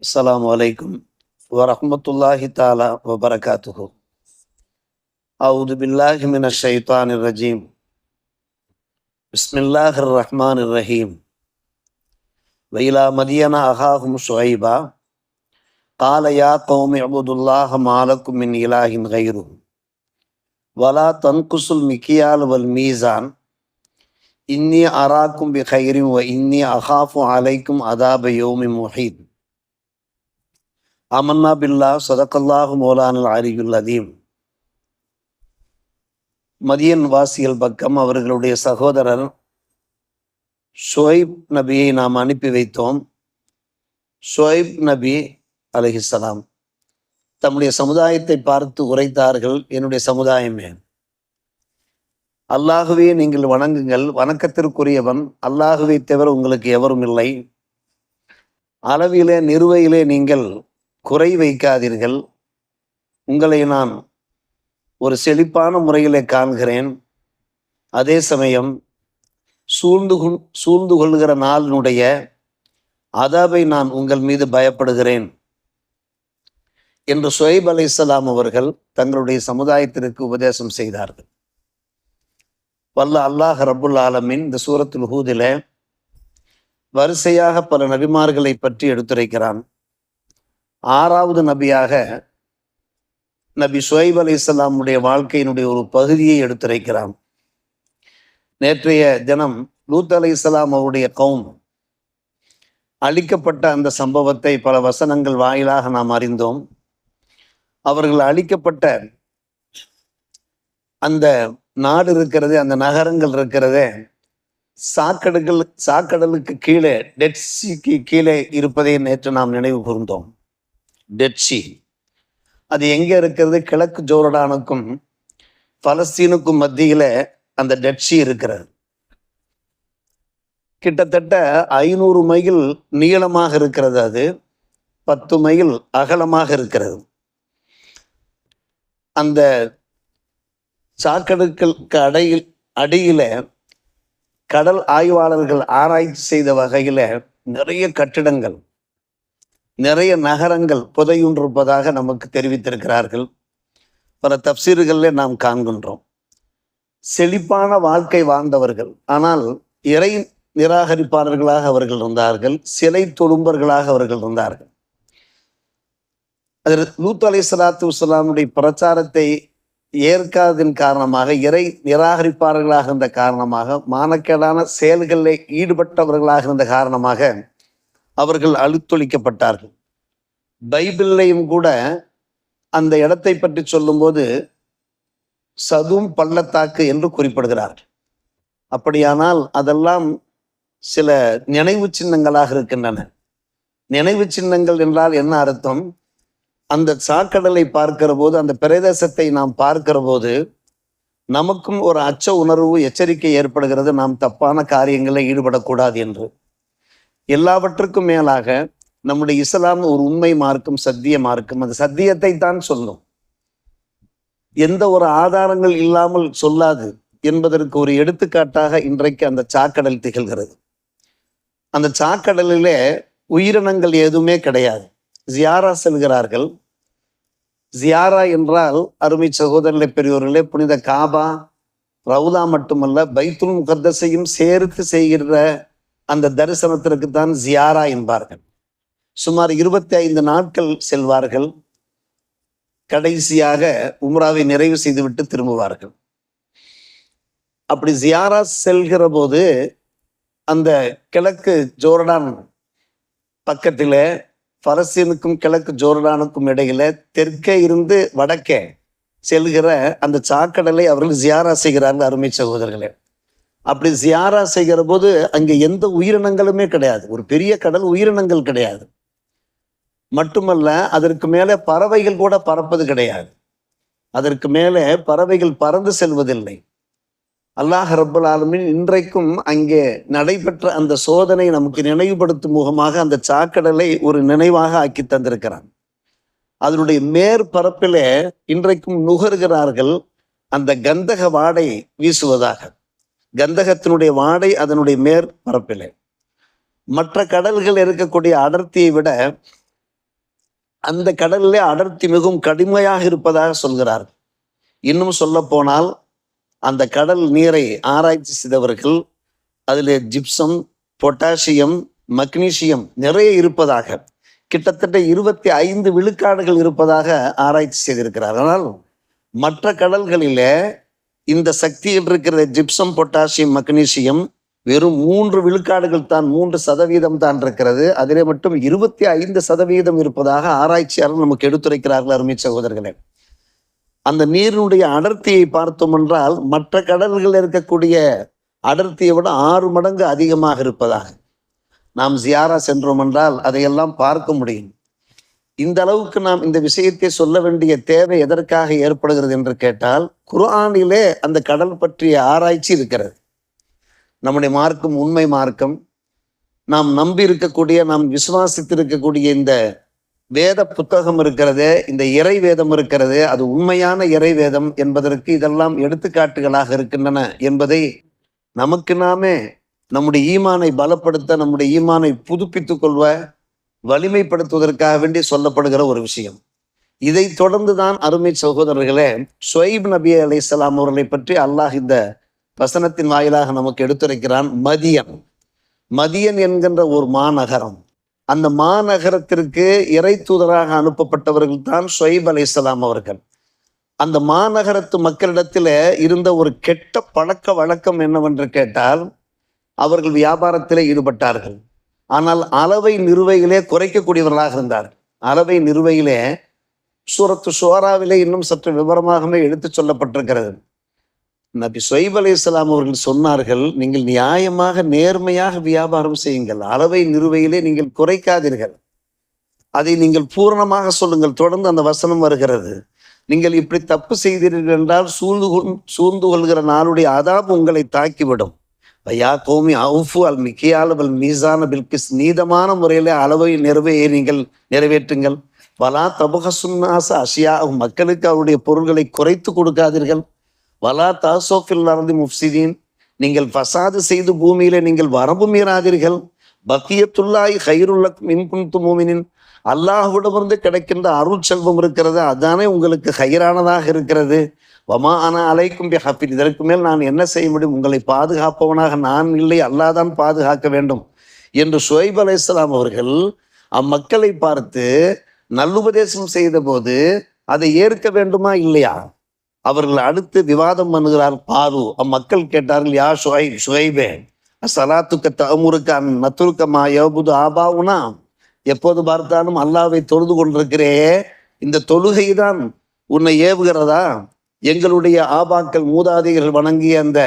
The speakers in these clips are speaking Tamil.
السلام عليكم ورحمة الله تعالى وبركاته. أعوذ بالله من الشيطان الرجيم. بسم الله الرحمن الرحيم. وإلى مدين أخاهم شعيبا قال يا قوم اعبدوا الله ما لكم من إله غيره. ولا تنقصوا المكيال والميزان. إني أراكم بخير وإني أخاف عليكم عذاب يوم محيط. அமன்னா பில்லா சதக்கல்லாஹு மோலானல் அலியுல் அதீம் மதியன் வாசியல் பக்கம் அவர்களுடைய சகோதரர் ஷுவைப் நபியை நாம் அனுப்பி வைத்தோம். ஷுவைப் நபி அலஹிசலாம் தம்முடைய சமுதாயத்தை பார்த்து உரைத்தார்கள். என்னுடைய சமுதாயமே. அல்லாஹுவே நீங்கள் வணங்குங்கள். வணக்கத்திற்குரியவன். அல்லாஹுவை தவிர உங்களுக்கு எவரும் இல்லை. அளவிலே நிறுவையிலே நீங்கள் குறை வைக்காதீர்கள். உங்களை நான் ஒரு செழிப்பான முறையிலே காண்கிறேன். அதே சமயம் சூழ்ந்து சூழ்ந்து கொள்கிற நாளினுடைய அதாபை நான் உங்கள் மீது பயப்படுகிறேன். என்று சுஹைப் அலை இஸ்லாம் அவர்கள் தங்களுடைய சமுதாயத்திற்கு உபதேசம் செய்தார்கள். வல்ல அல்லாஹ் ரபுல் ஆலமின் இந்த சூரத்துல் ஹூதில வரிசையாக பல நபிமார்களை பற்றி எடுத்துரைக்கிறான். ஆறாவது நபியாக நபி சுஹைப் அலி இஸ்லாமுடைய வாழ்க்கையினுடைய ஒரு பகுதியை எடுத்துரைக்கிறான். நேற்றைய தினம் லூத் அலி இஸ்லாம் அவருடைய கவும் அழிக்கப்பட்ட அந்த சம்பவத்தை பல வசனங்கள் வாயிலாக நாம் அறிந்தோம். அவர்கள் அழிக்கப்பட்ட அந்த நாடு இருக்கிறது அந்த நகரங்கள் இருக்கிறதே சாக்கடுகள் சாக்கடலுக்கு கீழே டெட் சீக்கு கீழே இருப்பதை நேற்று நாம் நினைவு கூர்ந்தோம். டெட்சி அது எங்கே இருக்கிறது? கிழக்கு ஜோர்டானுக்கும் பலஸ்தீனுக்கும் மத்தியில் அந்த டெட்சி இருக்கிறது. கிட்டத்தட்ட ஐநூறு மைல் நீளமாக இருக்கிறது அது. பத்து மைல் அகலமாக இருக்கிறது. அந்த சாக்கடுக்களுக்கு அடையில் அடியில் கடல் ஆய்வாளர்கள் ஆராய்ச்சி செய்த வகையில் நிறைய கட்டிடங்கள் நிறைய நகரங்கள் புதையுண்டிருப்பதாக நமக்கு தெரிவித்திருக்கிறார்கள். பல தப்சீர்களில் நாம் காண்கின்றோம். செழிப்பான வாழ்க்கை வாழ்ந்தவர்கள். ஆனால் இறை நிராகரிப்பாளர்களாக அவர்கள் இருந்தார்கள். சிலை தொழும்பர்களாக அவர்கள் இருந்தார்கள். அதில் லூத் அலி சலாத்து வலாமுடைய பிரச்சாரத்தை ஏற்காததின் காரணமாக இறை நிராகரிப்பாளர்களாக இருந்த காரணமாக மானக்கேடான செயல்களில் ஈடுபட்டவர்களாக இருந்த காரணமாக அவர்கள் அழுத்தொழிக்கப்பட்டார்கள். பைபிள்லையும் கூட அந்த இடத்தை பற்றி சொல்லும்போது சதும் பள்ளத்தாக்கு என்று குறிப்பிடுகிறார்கள். அப்படியானால் அதெல்லாம் சில நினைவு சின்னங்களாக இருக்கின்றன. நினைவு சின்னங்கள் என்றால் என்ன அர்த்தம்? அந்த சாக்கடலை பார்க்கிற போது அந்த பிரதேசத்தை நாம் பார்க்கிற போது நமக்கும் ஒரு அச்ச உணர்வு எச்சரிக்கை ஏற்படுகிறது. நாம் தப்பான காரியங்களில் ஈடுபடக்கூடாது என்று. எல்லாவற்றுக்கும் மேலாக நம்முடைய இஸ்லாம் ஒரு உண்மை மார்க்கும் சத்திய மார்க்கும். அந்த சத்தியத்தை தான் சொல்லும். எந்த ஒரு ஆதாரங்கள் இல்லாமல் சொல்லாது என்பதற்கு ஒரு எடுத்துக்காட்டாக இன்றைக்கு அந்த சாக்கடல் திகழ்கிறது. அந்த சாக்கடலிலே உயிரினங்கள் எதுவுமே கிடையாது. ஜியாரா செல்கிறார்கள். ஜியாரா என்றால் அருமை சகோதரர்களை பெரியவர்களே புனித காபா ரவுதா மட்டுமல்ல பைத்துல் முகர்தசையும் சேர்த்து செய்கிற அந்த தரிசனத்திற்கு தான் ஜியாரா என்பார்கள். சுமார் இருபத்தி ஐந்து நாட்கள் செல்வார்கள். கடைசியாக உம்ராவை நிறைவு செய்துவிட்டு திரும்புவார்கள். அப்படி ஜியாரா செல்கிற போது அந்த கிழக்கு ஜோர்டான் பக்கத்தில் பலஸ்தீனுக்கும் கிழக்கு ஜோர்டானுக்கும் இடையில தெற்கே இருந்து வடக்கே செல்கிற அந்த சாக்கடலை அவர்கள் ஜியாரா செய்கிறார்கள் அருமை சகோதரர்களே. அப்படி ஜியாரா செய்கிற போது அங்கே எந்த உயிரினங்களுமே கிடையாது. ஒரு பெரிய கடல் உயிரினங்கள் கிடையாது. மட்டுமல்ல அதற்கு மேலே பறவைகள் கூட பறப்பது கிடையாது. அதற்கு மேலே பறவைகள் பறந்து செல்வதில்லை. அல்லாஹ் ரபுல் ஆலமின் இன்றைக்கும் அங்கே நடைபெற்ற அந்த சோதனை நமக்கு நினைவுபடுத்தும் முகமாக அந்த சாக்கடலை ஒரு நினைவாக ஆக்கி தந்திருக்கிறான். அதனுடைய மேற்பரப்பிலே இன்றைக்கும் நுகர்கிறார்கள் அந்த கந்தக வாடை வீசுவதாக. கந்தகத்தினுடைய வாடை அதனுடைய மேற் மேற்பரப்பிலே மற்ற கடல்கள் இருக்கக்கூடிய அடர்த்தியை விட அந்த கடலிலே அடர்த்தி மிகவும் கடுமையாக இருப்பதாக சொல்கிறார் இன்னும் சொல்ல போனால் அந்த கடல் நீரை ஆராய்ச்சி செய்தவர்கள் அதில் ஜிப்சம் பொட்டாசியம் மக்னீசியம் நிறைய இருப்பதாக கிட்டத்தட்ட இருபத்தி ஐந்து விழுக்காடுகள் இருப்பதாக ஆராய்ச்சி செய்திருக்கிறார் ஆனால் மற்ற கடல்களிலே இந்த சக்தியில் இருக்கிற ஜிப்சம் பொட்டாசியம் மக்னீசியம் வெறும் மூன்று விழுக்காடுகள் தான் மூன்று சதவீதம் தான் இருக்கிறது. அதிலே மட்டும் இருபத்தி ஐந்து சதவீதம் இருப்பதாக ஆராய்ச்சியாளர் நமக்கு எடுத்துரைக்கிறார்கள் அருமை சகோதரர்களே. அந்த நீரினுடைய அடர்த்தியை பார்த்தோம் என்றால் மற்ற கடல்களில் இருக்கக்கூடிய அடர்த்தியை விட ஆறு மடங்கு அதிகமாக இருப்பதாக. நாம் ஜியாரா சென்றோம் என்றால் அதையெல்லாம் பார்க்க முடியும். இந்த அளவுக்கு நாம் இந்த விஷயத்தை சொல்ல வேண்டிய தேவை எதற்காக ஏற்படுகிறது என்று கேட்டால் குர்ஆனிலே அந்த கடல் பற்றிய ஆராய்ச்சி இருக்கிறது. நம்முடைய மார்க்கம் உண்மை மார்க்கம். நாம் நம்பி இருக்கக்கூடிய நாம் விசுவாசித்திருக்கக்கூடிய இந்த வேத புத்தகம் இருக்கிறது இந்த இறை வேதம் இருக்கிறது அது உண்மையான இறை வேதம் என்பதற்கு இதெல்லாம் எடுத்துக்காட்டுகளாக இருக்கின்றன என்பதை நமக்கு நாமே நம்முடைய ஈமானை பலப்படுத்த நம்முடைய ஈமானை புதுப்பித்துக் கொள்வ வலிமைப்படுத்துவதற்காக வேண்டி சொல்லப்படுகிற ஒரு விஷயம். இதை தொடர்ந்து தான் அருமை சகோதரர்களே சுவைப் நபி அலை இஸ்லாம் அவர்களை பற்றி அல்லாஹ் இந்த வசனத்தின் வாயிலாக நமக்கு எடுத்துரைக்கிறான் மதியன். மதியன் என்கின்ற ஒரு மாநகரம். அந்த மாநகரத்திற்கு இறை தூதராக அனுப்பப்பட்டவர்கள் தான் சுவைப் அலை இஸ்லாம் அவர்கள். அந்த மாநகரத்து மக்களிடத்தில் இருந்த ஒரு கெட்ட பழக்க வழக்கம் என்னவென்று கேட்டால் அவர்கள் வியாபாரத்தில் ஈடுபட்டார்கள். ஆனால் அளவை நிறுவையிலே குறைக்கக்கூடியவர்களாக இருந்தார். அளவை நிறுவையிலே சூரத்து ஷோராவிலே இன்னும் சற்று விவரமாகவே எடுத்துச் சொல்லப்பட்டிருக்கிறது. நபி சொய்ப் அலி இஸ்லாம் அவர்கள் சொன்னார்கள் நீங்கள் நியாயமாக நேர்மையாக வியாபாரம் செய்யுங்கள். அளவை நிறுவையிலே நீங்கள் குறைக்காதீர்கள். அதை நீங்கள் பூரணமாக சொல்லுங்கள். தொடர்ந்து அந்த வசனம் வருகிறது. நீங்கள் இப்படி தப்பு செய்தீர்கள் என்றால் சூழ்ந்து சூழ்ந்து கொள்கிற நாளுடைய அதாப் உங்களை தாக்கிவிடும். ஐயா கோமி அவுஃபு அல் மிக்கியால் அல் மீசான பில்கிஸ் நீதமான முறையில் அளவை நிறைவையை நீங்கள் நிறைவேற்றுங்கள். வலா தபகசுன்னாச அஷியா மக்களுக்கு அவருடைய பொருள்களை குறைத்து கொடுக்காதீர்கள். வலா தாசோஃபில் நடந்து முஃப்சிதீன் நீங்கள் ஃபசாது செய்து பூமியில நீங்கள் வரம்பு மீறாதீர்கள். பக்கியத்துல்லாய் ஹைருல்லக் மின்குந்து மூமினின் அல்லாஹுடமிருந்து கிடைக்கின்ற அருள் செல்வம் இருக்கிறது அதானே உங்களுக்கு ஹைரானதாக இருக்கிறது. வமா ஆனா அலைக்கும் பி இதற்கு மேல் நான் என்ன செய்ய முடியும்? உங்களை பாதுகாப்பவனாக நான் இல்லை அல்லாதான் பாதுகாக்க வேண்டும் என்று சுவைப் அலை அவர்கள் அம்மக்களை பார்த்து நல்லுபதேசம் செய்த போது அதை ஏற்க வேண்டுமா இல்லையா? அவர்கள் அடுத்து விவாதம் பண்ணுகிறார் பாரு அம்மக்கள் கேட்டார்கள் யா சுவை சுஹைபே சலாத்துக்க தமுருக்க நத்துருக்கமா யோபுது ஆபாவுனா? எப்போது பார்த்தாலும் அல்லாவை தொழுது கொண்டிருக்கிறே இந்த தொழுகை தான் உன்னை ஏவுகிறதா? எங்களுடைய ஆபாக்கள் மூதாதைகள் வணங்கிய அந்த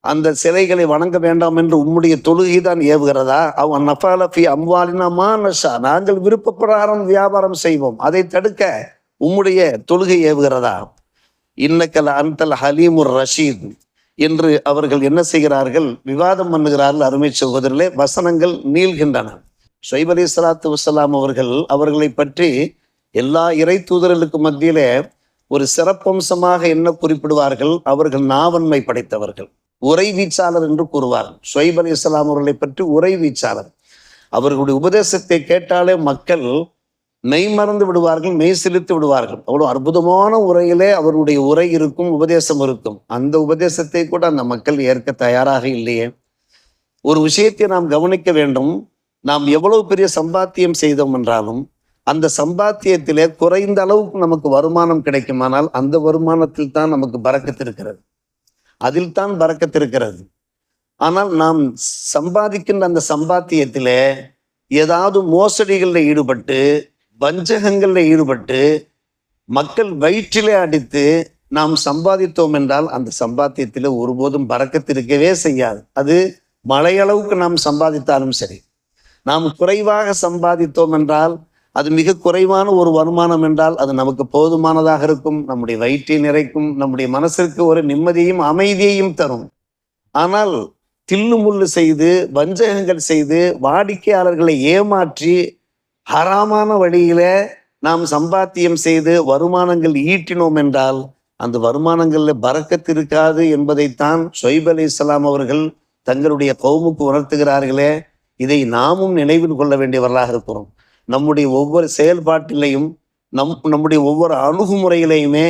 அந்த சிலைகளை வணங்க வேண்டாம் என்று உம்முடைய தொழுகை தான் ஏவுகிறதா? அவன் நஃபாலஃபி அம்வாலினமா நஷா. நாங்கள் விருப்பப்பிரகாரம் வியாபாரம் செய்வோம். அதை தடுக்க உம்முடைய தொழுகை ஏவுகிறதா? இன்னக்கல் அந்தல் ஹலீமுர் ரஷீத் என்று அவர்கள் என்ன செய்கிறார்கள்? விவாதம் பண்ணுகிறார்கள் அருமை சகோதரர்களே. வசனங்கள் நீள்கின்றன. ஷொய்ப் அலி சலாத்து வசலாம் அவர்கள் அவர்களை பற்றி எல்லா இறை தூதர்களுக்கு மத்தியிலே ஒரு சிறப்பம்சமாக என்ன குறிப்பிடுவார்கள்? அவர்கள் நாவன்மை படைத்தவர்கள். உரை வீச்சாளர் என்று கூறுவார்கள். ஷொய்ப் அலி இஸ்லாம் அவர்களை பற்றி உரை வீச்சாளர். அவர்களுடைய உபதேசத்தை கேட்டாலே மக்கள் மெய் மறந்து விடுவார்கள் மெய் செலுத்தி விடுவார்கள். அவ்வளோ அற்புதமான உரையிலே அவருடைய உரை இருக்கும் உபதேசம் இருக்கும். அந்த உபதேசத்தை கூட அந்த மக்கள் ஏற்க தயாராக இல்லையே. ஒரு விஷயத்தை நாம் கவனிக்க வேண்டும். நாம் எவ்வளவு பெரிய சம்பாத்தியம் செய்தோம் என்றாலும் அந்த சம்பாத்தியத்திலே குறைந்த அளவுக்கு நமக்கு வருமானம் கிடைக்குமானால் அந்த வருமானத்தில் தான் நமக்கு பறக்கத்து இருக்கிறது. அதில் தான் பறக்கத்து இருக்கிறது. ஆனால் நாம் சம்பாதிக்கின்ற அந்த சம்பாத்தியத்திலே ஏதாவது மோசடிகளில் ஈடுபட்டு வஞ்சகங்களில் ஈடுபட்டு மக்கள் வயிற்றிலே அடித்து நாம் சம்பாதித்தோம் என்றால் அந்த சம்பாத்தியத்தில் ஒருபோதும் பறக்கத்திருக்கவே செய்யாது. அது மழையளவுக்கு நாம் சம்பாதித்தாலும் சரி. நாம் குறைவாக சம்பாதித்தோம் என்றால் அது மிக குறைவான ஒரு வருமானம் என்றால் அது நமக்கு போதுமானதாக இருக்கும். நம்முடைய வயிற்றை நிறைக்கும் நம்முடைய மனசிற்கு ஒரு நிம்மதியையும் அமைதியையும் தரும். ஆனால் தில்லு முள்ளு செய்து வஞ்சகங்கள் செய்து வாடிக்கையாளர்களை ஏமாற்றி ஹராமான வழியில நாம் சம்பாத்தியம் செய்து வருமானங்கள் ஈட்டினோம் என்றால் அந்த வருமானங்களில் பறக்கத்து இருக்காது என்பதைத்தான் ஷொய்ப் அலி இஸ்லாம் அவர்கள் தங்களுடைய கவுமுக்கு உணர்த்துகிறார்களே. இதை நாமும் நினைவில் கொள்ள வேண்டியவர்களாக இருக்கிறோம். நம்முடைய ஒவ்வொரு செயல்பாட்டிலையும் நம் நம்முடைய ஒவ்வொரு அணுகுமுறையிலையுமே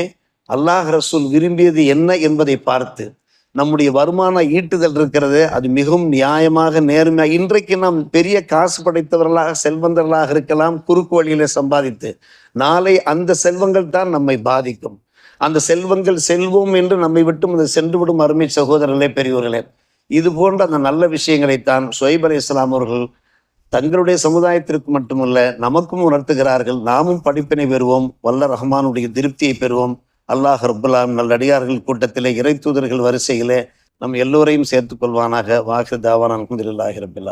அல்லாஹ் ரசூல் விரும்பியது என்ன என்பதை பார்த்து நம்முடைய வருமான ஈட்டுதல் இருக்கிறது அது மிகவும் நியாயமாக நேர்மையாக இன்றைக்கு நாம் பெரிய காசு படைத்தவர்களாக செல்வந்தர்களாக இருக்கலாம் குறுக்கு வழியில சம்பாதித்து நாளை அந்த செல்வங்கள் தான் நம்மை பாதிக்கும். அந்த செல்வங்கள் செல்வோம் என்று நம்மை விட்டும் அது சென்றுவிடும் அருமை சகோதரர்களே பெரியவர்களே இது போன்ற அந்த நல்ல விஷயங்களைத்தான் சுவைப் அலி இஸ்லாம் அவர்கள் தங்களுடைய சமுதாயத்திற்கு மட்டுமல்ல நமக்கும் உணர்த்துகிறார்கள் நாமும் படிப்பினை பெறுவோம் வல்ல ரஹ்மானுடைய திருப்தியை பெறுவோம். அல்லாஹ் ரபுல்லாம் நல்லடியார்கள் கூட்டத்திலே இறை தூதர்கள் வரிசையிலே நம் எல்லோரையும் சேர்த்துக் கொள்வானாக. வாக்கு தாவான் அலமதுல்லாஹி ரபில்